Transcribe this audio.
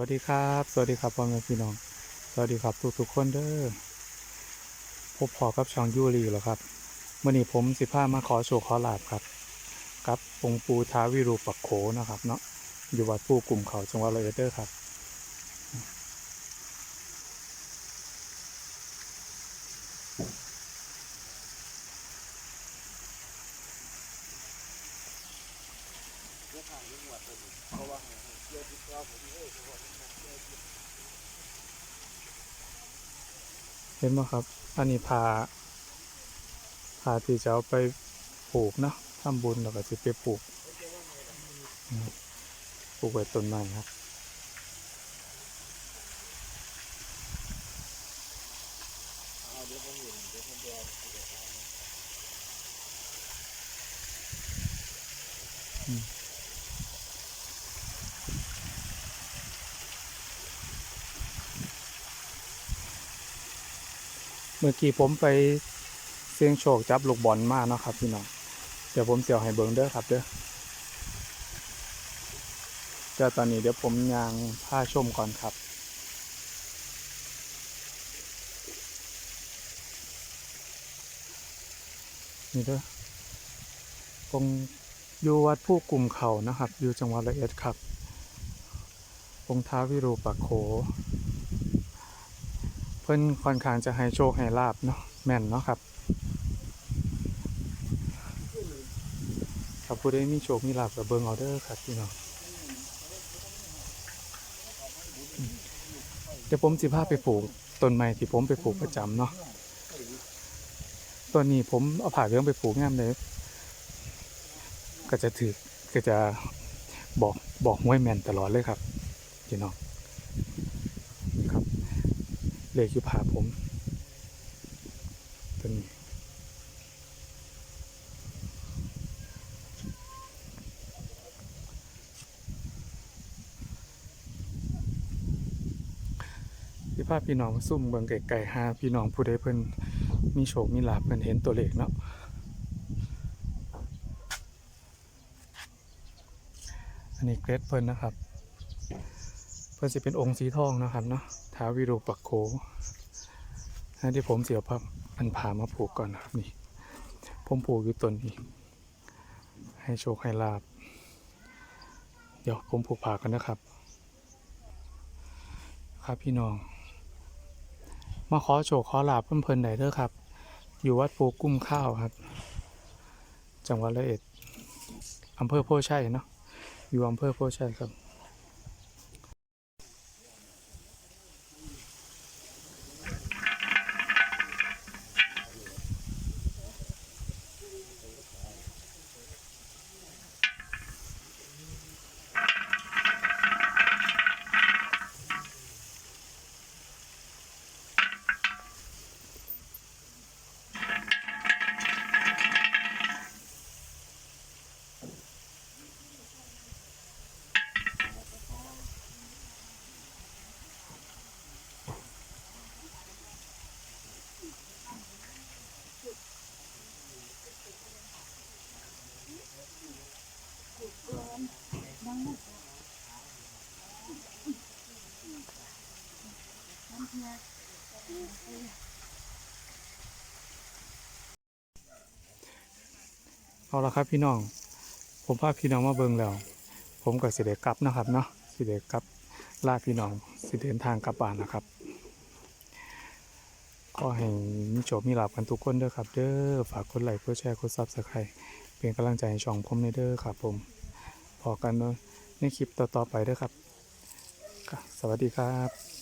วัสดีครับ สวัสดีครับพ่อแม่พี่น้อง สวัสดีครับทุกทุกๆคนเด้อพบพอกับช่องยูรีแล้วครับเมื่อนี้ผมสิพามาขอโชว์ขอลาบครับ กับองค์ปูท้าวิรูปักโขนะครับ เนาะอยู่วัดผู้กลุ่มเขาจังหวัดระยองเด้อครับเเห็นไหมครับ อันนี้พาพาที่จะเอาไปปลูกเนาะทำบุญแล้วก็จะไปปลูก ปลูกไว้ต้นไม้ครับ เมื่อกี้ผมไปเสี่ยงโชคจับลูกบอลมาเนาะครับพี่น้อง เดี๋ยวผมเสี่ยวให้เบิงเด้อครับเด้อเดี๋ยวตอนนี้เดี๋ยวผมยางผ้าชมก่อนครับนี่เด้อตรงอยู่วัดผู้กลุ่มเขานะครับ อยู่จังหวัดระยองครับองท้าวิรูปักโข เพิ่นค่อนข้างจะให้โชคให้ลาบเนาะแม่นเนาะครับถ้าผู้ใดมีโชคมีลาบกับเบิงเอาเด้อครับพี่น้องอืมเดี๋ยวผมสิพาไปปลูกต้นไม้ที่ผมไปปลูกประจำเนาะต้นนี้ผมเอาผ่าเรื่องไปปลูกงามเลยก็จะถือก็จะบอกบอกห้วยแม่นตลอดเลยครับพี่น้อง เลขอยู่ผาผมตัวนี้พี่ภาพพี่น้องซุ่มเบิ่งไก่ๆหาพี่น้องผู้ใดเพิ่นมีโชคมีลาภเพิ่นเห็นตัวเลขเนาะอันนี้เกรดเพิ่นนะครับ พิ่นสิเป็นองค์สีทองนะครับเนาะท้าววิรูปักโขที่ผมเสียวพับอันผามาผูกก่อนนะครับนี่ ผมผูกอยู่ต้นนี้ ให้โชคให้ลาบ เดี๋ยวผมผูกผากันนะครับ ครับพี่น้อง มาขอโชคขอลาบเพิ่มเพลินไหนเด้อครับ อยู่วัดปูกุ้มข้าวครับ จังหวัดระเอ็ดอำเภอโพชัยเนาะอยู่อำเภอโพชัยครับ เอาละครับพี่น้อง ผมพาพี่น้องมาเบิ่งแล้ว ผมก็สิเดกลับนะครับเนาะสิเดกลับลาพี่น้องสิเดินทางกลับบ้านนะครับก็ให้มีโจบมีหลับกันทุกคนเด้อครับเด้อฝากกดไลค์กดแชร์กดซับสไครต์เป็นกำลังใจให้ช่องผมในเด้อครับ ผมพอกันนอะในคลิปต่อๆไปเด้อครับ สวัสดีครับ